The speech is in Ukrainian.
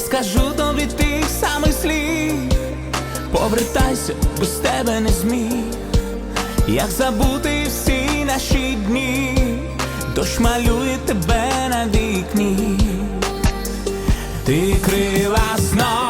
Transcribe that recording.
скажу тобі тих самих слів. Повертайся, без тебе не зміг. Як забути всі наші дні, дощ малює тебе на вікні, ти крила знов.